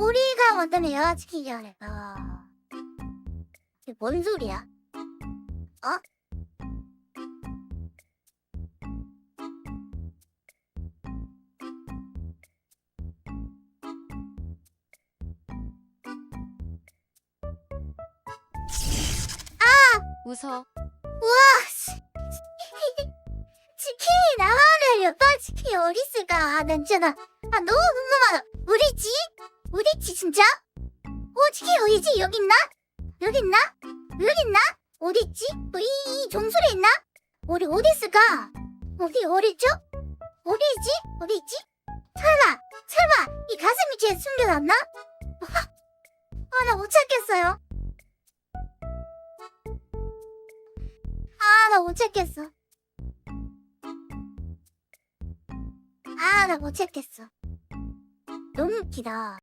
우리가 먼저 여자치기를 어. 이게 뭔 소리야? 어? 웃어. 와, 씨. 치킨이 나와를 몇번 치킨이 어딨을까? 아, 난 진짜 나, 아, 너무 궁금하다. 우리 집? 집 진짜? 어, 치킨 어디지? 여기 있나? 여기 있나? 여기 있나? 어디 있지? 뭐, 이, 이 종소리 있나? 우리 어디 있을까? 어디, 어디죠? 어디 있지? 어디 있지? 설마, 설마, 이 가슴 밑에 숨겨놨나? 아, 나 못 찾겠어요. 아, 나 못 찾겠어. 아, 나 못 찾겠어. 너무 웃기다.